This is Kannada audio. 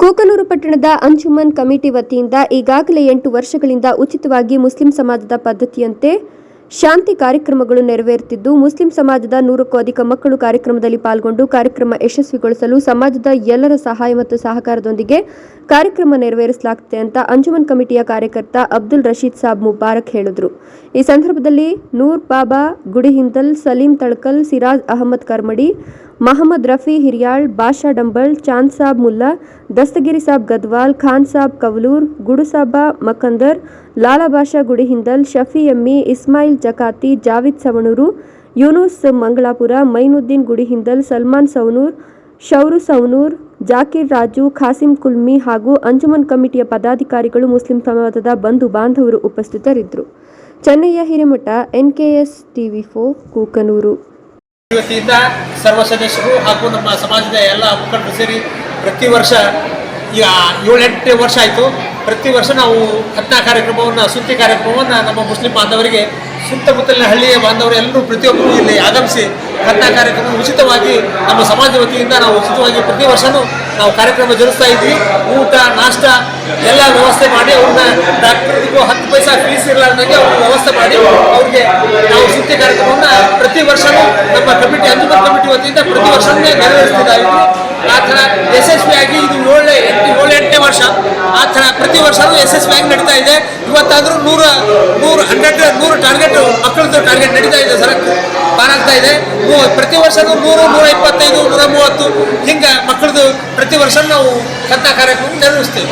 ಕೂಕನೂರು ಪಟ್ಟಣದ ಅಂಜುಮನ್ ಕಮಿಟಿ ವತಿಯಿಂದ ಈಗಾಗಲೇ ಎಂಟು ವರ್ಷಗಳಿಂದ ಉಚಿತವಾಗಿ ಮುಸ್ಲಿಂ ಸಮಾಜದ ಪದ್ಧತಿಯಂತೆ ಶಾಂತಿ ಕಾರ್ಯಕ್ರಮಗಳು ನೆರವೇರುತ್ತಿದ್ದು ಮುಸ್ಲಿಂ ಸಮಾಜದ ನೂರಕ್ಕೂ ಅಧಿಕ ಮಕ್ಕಳು ಕಾರ್ಯಕ್ರಮದಲ್ಲಿ ಪಾಲ್ಗೊಂಡು ಕಾರ್ಯಕ್ರಮ ಯಶಸ್ವಿಗೊಳಿಸಲು ಸಮಾಜದ ಎಲ್ಲರ ಸಹಾಯ ಮತ್ತು ಸಹಕಾರದೊಂದಿಗೆ ಕಾರ್ಯಕ್ರಮ ನೆರವೇರಿಸಲಾಗುತ್ತೆ ಅಂತ ಅಂಜುಮನ್ ಕಮಿಟಿಯ ಕಾರ್ಯಕರ್ತ ಅಬ್ದುಲ್ ರಶೀದ್ ಸಾಬ್ ಮುಬಾರಕ್ ಹೇಳಿದರು. ಈ ಸಂದರ್ಭದಲ್ಲಿ ನೂರ್ ಬಾಬಾ ಗುಡಿಹಿಂದಲ್ ಸಲೀಂ ತಳ್ಕಲ್, ಸಿರಾಜ್ ಅಹಮದ್ ಕರ್ಮಡಿ ಮಹಮ್ಮದ್ ರಫಿ ಹಿರಿಯಾಳ್, ಬಾಷಾ ಡಂಬಳ್, ಚಾಂದ್ ಸಾಬ್ ಮುಲ್ಲಾ, ದಸ್ತಗಿರಿ ಸಾಬ್ ಗದ್ವಾಲ್, ಖಾನ್ ಸಾಬ್ ಕವಲೂರ್ ಗುಡುಸಾಬ ಮಕಂದರ್, ಲಾಲಾ ಬಾಷಾ ಗುಡಿಹಿಂದಲ್ ಶಫಿ ಎಮ್ಮಿ, ಇಸ್ಮಾಯಿಲ್ ಜಕಾತಿ, ಜಾವಿದ್ ಸವಣೂರು, ಯೂನುಸ್ ಮಂಗಳಾಪುರ, ಮೈನುದ್ದೀನ್ ಗುಡಿಹಿಂದಲ್ ಸಲ್ಮಾನ್ ಸೌನೂರ್ ಶೌರು ಸೌನೂರ್ ಜಾಕಿರ್ ರಾಜು, ಖಾಸಿಂ ಕುಲ್ಮಿ ಹಾಗೂ ಅಂಜುಮನ್ ಕಮಿಟಿಯ ಪದಾಧಿಕಾರಿಗಳು ಮುಸ್ಲಿಂ ಸಮಾಜದ ಬಂಧು ಬಾಂಧವರು ಉಪಸ್ಥಿತರಿದ್ದರು. ಚೆನ್ನಯ್ಯ ಹಿರೇಮಠ ಎನ್ಕೆಎಸ್ ಟಿವಿ ಫೋ ಕೂಕನೂರು. ವತಿಯಿಂದ ಸರ್ವ ಸದಸ್ಯರು ಹಾಗೂ ನಮ್ಮ ಸಮಾಜದ ಎಲ್ಲ ಮುಖಂಡರು ಸೇರಿ ಪ್ರತಿ ವರ್ಷ ಈಗ ಏಳೆಂಟು ವರ್ಷ ಆಯಿತು. ಪ್ರತಿ ವರ್ಷ ನಾವು ಹತ್ತನ ಕಾರ್ಯಕ್ರಮವನ್ನು ಸುದ್ದಿ ಕಾರ್ಯಕ್ರಮವನ್ನು ನಮ್ಮ ಮುಸ್ಲಿಂ ಬಾಂಧವರಿಗೆ ಸುತ್ತಮುತ್ತಲಿನ ಹಳ್ಳಿಯ ಬಾಂಧವರು ಎಲ್ಲರೂ ಪ್ರತಿಯೊಬ್ಬರು ಇಲ್ಲಿ ಆಗಮಿಸಿ ಕನ್ನಡ ಕಾರ್ಯಕ್ರಮ ಉಚಿತವಾಗಿ ನಮ್ಮ ಸಮಾಜ ವತಿಯಿಂದ ನಾವು ಉಚಿತವಾಗಿ ಪ್ರತಿ ವರ್ಷವೂ ನಾವು ಕಾರ್ಯಕ್ರಮ ಜರುಗಿಸ್ತಾ ಇದ್ವಿ ಊಟ, ನಾಷ್ಟ ಎಲ್ಲ ವ್ಯವಸ್ಥೆ ಮಾಡಿ ಅವ್ರನ್ನ ಡಾಕ್ಟರ್ಗೂ ಹತ್ತು ಪೈಸಾ ಫೀಸ್ ಇರಲಾರ್ದಂಗೆ ಅವ್ರ ವ್ಯವಸ್ಥೆ ಮಾಡಿ ಅವ್ರಿಗೆ ನಾವು ಸುದ್ದಿ ಕಾರ್ಯಕ್ರಮವನ್ನು ಪ್ರತಿ ವರ್ಷವೂ ನಮ್ಮ ಕಮಿಟಿ, ಅಂಜುಮನ್ ಕಮಿಟಿ ವತಿಯಿಂದ ಪ್ರತಿ ವರ್ಷವೇ ನೆರವೇರಿಸ್ತಿದ್ದಾವೆ ಆ ಥರ ಯಶಸ್ವಿಯಾಗಿ ಇದು ಏಳನೇ ಎಂಟು ಏಳು ಎಂಟನೇ ವರ್ಷ ಆ ಥರ ಪ್ರತಿ ವರ್ಷವೂ ಯಶಸ್ವಿಯಾಗಿ ನಡೀತಾ ಇದೆ. ಇವತ್ತಾದರೂ ನೂರ, ನೂರು ಹಂಡ್ರೆಡ್ ನೂರು ಟಾರ್ಗೆಟ್ ಮಕ್ಕಳದ್ದು ಟಾರ್ಗೆಟ್ ನಡೀತಾ ಇದೆ ಸರ್. ಪಾರಾಗ್ತಾ ಇದೆ. ಪ್ರತಿ ವರ್ಷವೂ ನೂರು ನೂರ ಇಪ್ಪತ್ತೈದು, ನೂರ ಮೂವತ್ತು ಹಿಂಗೆ ಮಕ್ಕಳದ್ದು ಪ್ರತಿ ವರ್ಷ ನಾವು ಕಥಾ ಕಾರ್ಯಕ್ರಮ ನೆರವೇರಿಸ್ತೇವೆ.